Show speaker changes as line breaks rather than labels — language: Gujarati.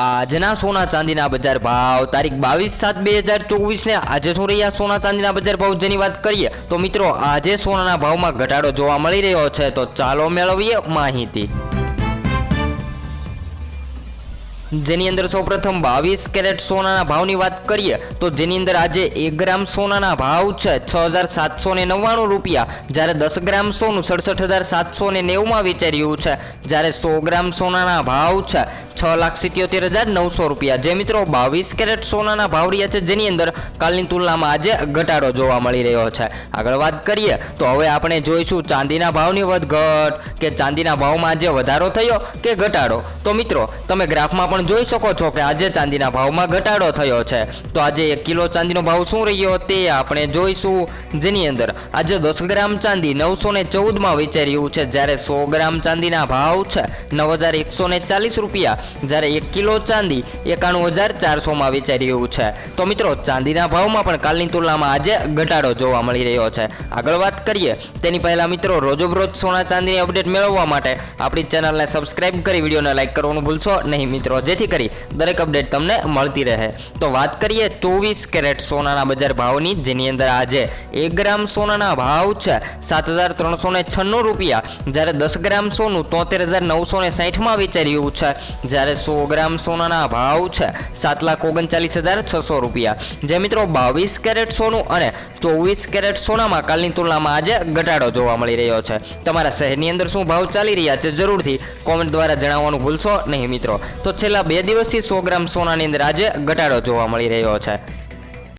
આજના સોના ચાંદીના બજાર ભાવ તારીખ બાવીસ સાત બે હજાર ચોવીસને આજે શું રહ્યા સોના ચાંદીના બજાર ભાવ? જેની વાત કરીએ તો મિત્રો, આજે સોનાના ભાવમાં ઘટાડો જોવા મળી રહ્યો છે. તો ચાલો મેળવીએ માહિતી. જેની અંદર સૌપ્રથમ બાવીસ કેરેટ સોનાના ભાવની વાત કરીએ તો જેની અંદર આજે એક ગ્રામ સોનાના ભાવ છે છ હજાર સાતસો ને નવ્વાણું રૂપિયા. જ્યારે દસ ગ્રામ સોનું સડસઠ હજાર સાતસો ને નેવુંમાં વેચાઈ રહ્યું છે. જ્યારે સો ગ્રામ સોનાના ભાવ છે છ લાખ સિત્યોતેર હજાર નવસો રૂપિયા. જે મિત્રો બાવીસ કેરેટ સોનાના ભાવ રહ્યા છે, જેની અંદર કાલની તુલનામાં આજે ઘટાડો જોવા મળી રહ્યો છે. આગળ વાત કરીએ તો હવે આપણે જોઈશું ચાંદીના ભાવની વધઘટ કે ચાંદીના ભાવમાં આજે વધારો થયો કે ઘટાડો. તો મિત્રો, તમે ગ્રાફમાં પણ જોઈ શકો છો કે આજે ચાંદીના ભાવમાં ઘટાડો થયો છે. તો આજે એક કિલો ચાંદીનો ભાવ શું રહ્યો તે આપણે જોઈશું. જેની અંદર આજે દસ ગ્રામ ચાંદી નવસો ને ચૌદમાં વેચાઈ રહ્યું છે, જ્યારે સો ગ્રામ ચાંદીના ભાવ છે, નવ હજાર એકસો ને ચાલીસ રૂપિયા. જ્યારે એક કિલો ચાંદી એકાણું હજાર ચારસોમાં વેચાઈ રહ્યું છે. તો મિત્રો, ચાંદીના ભાવમાં પણ કાલની તુલનામાં આજે ઘટાડો જોવા મળી રહ્યો છે. આગળ વાત કરીએ, તેની પહેલાં મિત્રો, રોજબરોજ સોના ચાંદીની અપડેટ મેળવવા માટે આપણી ચેનલને સબસ્ક્રાઇબ કરી, વિડીયોને લાઇક કરવાનું ભૂલશો નહીં મિત્રો. જેથી કરી દરેક અપડેટ તમને મળતી રહે. તો વાત કરીએ ચોવીસ કેરેટ સોનાના બજાર ભાવની, જેની અંદર આજે એક ગ્રામ સોનાના ભાવ છે સાત હજાર ત્રણસો છન્નું રૂપિયા, જ્યારે દસ ગ્રામ સોનું તોતેર હજાર નવસો ને સાહીઠમાં વેચાઈ રહ્યું છે. જ્યારે સો ગ્રામ સોનાના ભાવ છે, સાત લાખ ઓગણચાલીસ હજાર છસો રૂપિયા. જે મિત્રો બાવીસ કેરેટ સોનું અને ચોવીસ કેરેટ સોનામાં કાલની તુલનામાં આજે ઘટાડો જોવા મળી રહ્યો છે. તમારા શહેરની અંદર શું ભાવ ચાલી રહ્યા છે જરૂરથી કોમેન્ટ દ્વારા જણાવવાનું ભૂલશો નહીં મિત્રો. તો છેલ્લા બે દિવસથી સો ગ્રામ સોનાની અંદર આજે ઘટાડો જોવા મળી રહ્યો છે.